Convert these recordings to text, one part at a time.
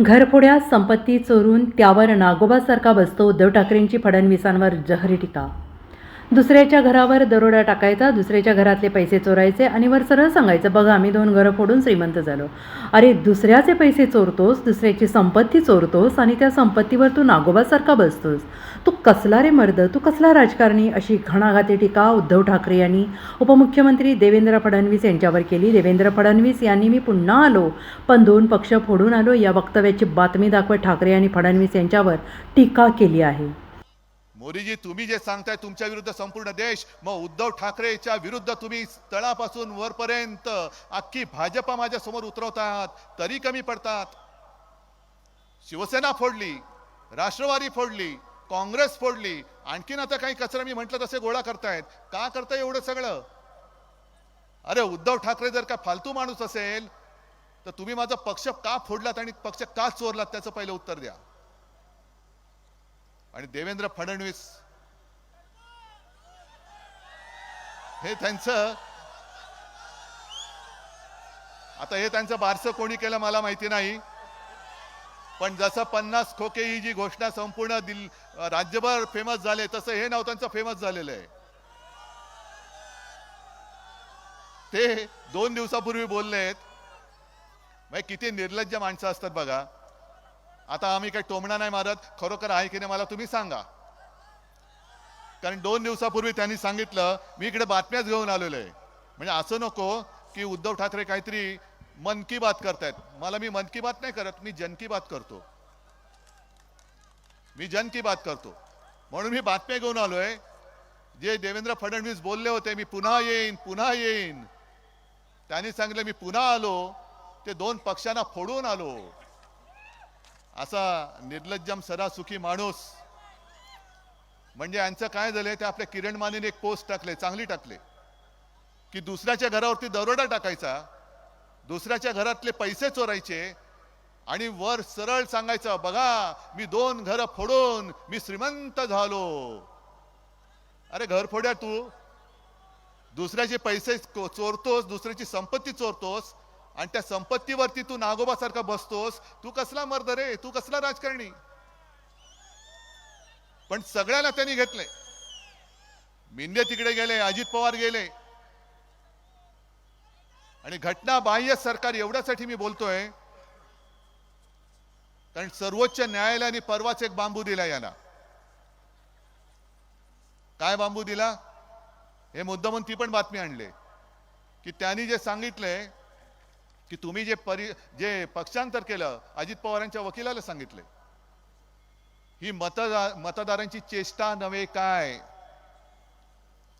घरफोड्यात संपत्ती चोरून त्यावर नागोबासारखा बसतो. उद्धव ठाकरेंची फडणवीसांवर जहरी टीका दुसऱ्याच्या घरावर दरोडा टाकायचा दुसऱ्याच्या घरातले पैसे चोरायचे आणि वर सरळ सांगायचं बघा आम्ही दोन घरं फोडून श्रीमंत झालो. अरे दुसऱ्याचे पैसे चोरतोस दुसऱ्याची संपत्ती चोरतोस आणि त्या संपत्तीवर तू नागोबासारखा बसतोस. तू कसला रे मर्द? तू कसला राजकारणी? अशी घणाघाती टीका उद्धव ठाकरे यांनी उपमुख्यमंत्री देवेंद्र फडणवीस यांच्यावर केली. देवेंद्र फडणवीस यांनी मी पुन्हा आलो पण दोन पक्ष फोडून आलो या वक्तव्याची बातमी दाखवत ठाकरे आणि फडणवीस यांच्यावर टीका केली आहे. मोदीजी तुम्ही जे सांगताय तुमच्या विरुद्ध संपूर्ण देश मग उद्धव ठाकरेच्या विरुद्ध तुम्ही तळापासून वरपर्यंत अख्खी भाजपा माझ्यासमोर उतरवतात तरी कमी पडतात. शिवसेना फोडली राष्ट्रवादी फोडली काँग्रेस फोडली आणखीन आता काही कचरा मी म्हटलं तसे गोळा करतायत. का करताय एवढं सगळं? अरे उद्धव ठाकरे जर का फालतू माणूस असेल तर तुम्ही माझा पक्ष का फोडलात आणि पक्ष का चोरलात त्याचं पहिलं उत्तर द्या. आणि देवेंद्र फडणवीस. हे त्यांचं आता हे त्यांचं बारसं कोणी केलं मला माहिती नाही. पण जसं पन्नास खोके ही जी घोषणा संपूर्ण दिल राज्यभर फेमस झाले तसं हे नाव त्यांचं फेमस झालेलं आहे. ते दोन दिवसापूर्वी बोलले आहेत म्हणजे किती निर्लज्ज माणसं असतात बघा. आता आम्ही काही टोमणा नाही मारत खरोखर आहे की नाही मला तुम्ही सांगा. कारण दोन दिवसापूर्वी त्यांनी सांगितलं मी इकडे बातम्याच घेऊन आलेलो आहे म्हणजे असं नको की उद्धव ठाकरे काहीतरी मन की बात करतायत. मला मी मन की बात नाही करत मी जन की बात करतो. मी जन की बात करतो. म्हणून मी बातम्या घेऊन आलोय. जे देवेंद्र फडणवीस बोलले होते मी पुन्हा येईन पुन्हा येईन. त्यांनी सांगितलं मी पुन्हा आलो. ते दोन पक्षांना फोडून आलो. असा निर्लज्जम सदासुखी माणूस. म्हणजे यांचं काय झालंय ते आपल्या किरण मानेने एक पोस्ट टाकले चांगली टाकले. की दुसऱ्याच्या घरावरती दरोडा टाकायचा दुसऱ्याच्या घरातले पैसे चोरायचे आणि वर सरळ सांगायचं बघा मी दोन घरं फोडून मी श्रीमंत झालो. अरे घर फोड्या तू. दुसऱ्याचे पैसे चोरतोस दुसऱ्याची संपत्ती चोरतोस आणि त्या संपत्तीवरती तू नागोबासारखा बसतोस तू कसला मर्द रे? तू कसला राजकारणी? पण सगळ्याला त्यांनी घेतले मिंदे तिकडे गेले अजित पवार गेले. आणि घटना बाह्य सरकार एवढ्यासाठी मी बोलतोय कारण सर्वोच्च न्यायालयाने परवाच एक बांबू दिला याला. काय बांबू दिला? हे मुद्दामून ती पण बातमी आणले की त्यांनी जे सांगितले की तुम्ही जे परि जे पक्षांतर केलं अजित पवारांच्या वकिलाला सांगितले. ही मतदार मतदारांची चेष्टा नव्हे काय?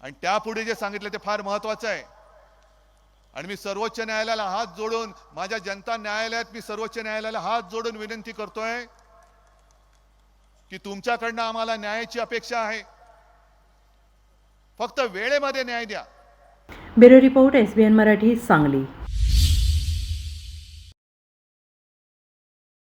आणि त्यापुढे जे सांगितलं ते फार महत्वाचं आहे. आणि मी सर्वोच्च न्यायालयाला हात जोडून माझ्या जनता न्यायालयात मी सर्वोच्च न्यायालयाला हात जोडून विनंती करतोय की तुमच्याकडनं आम्हाला न्यायाची अपेक्षा आहे. फक्त वेळेमध्ये न्याय द्या. Bureau report S B N Marathi Sangli.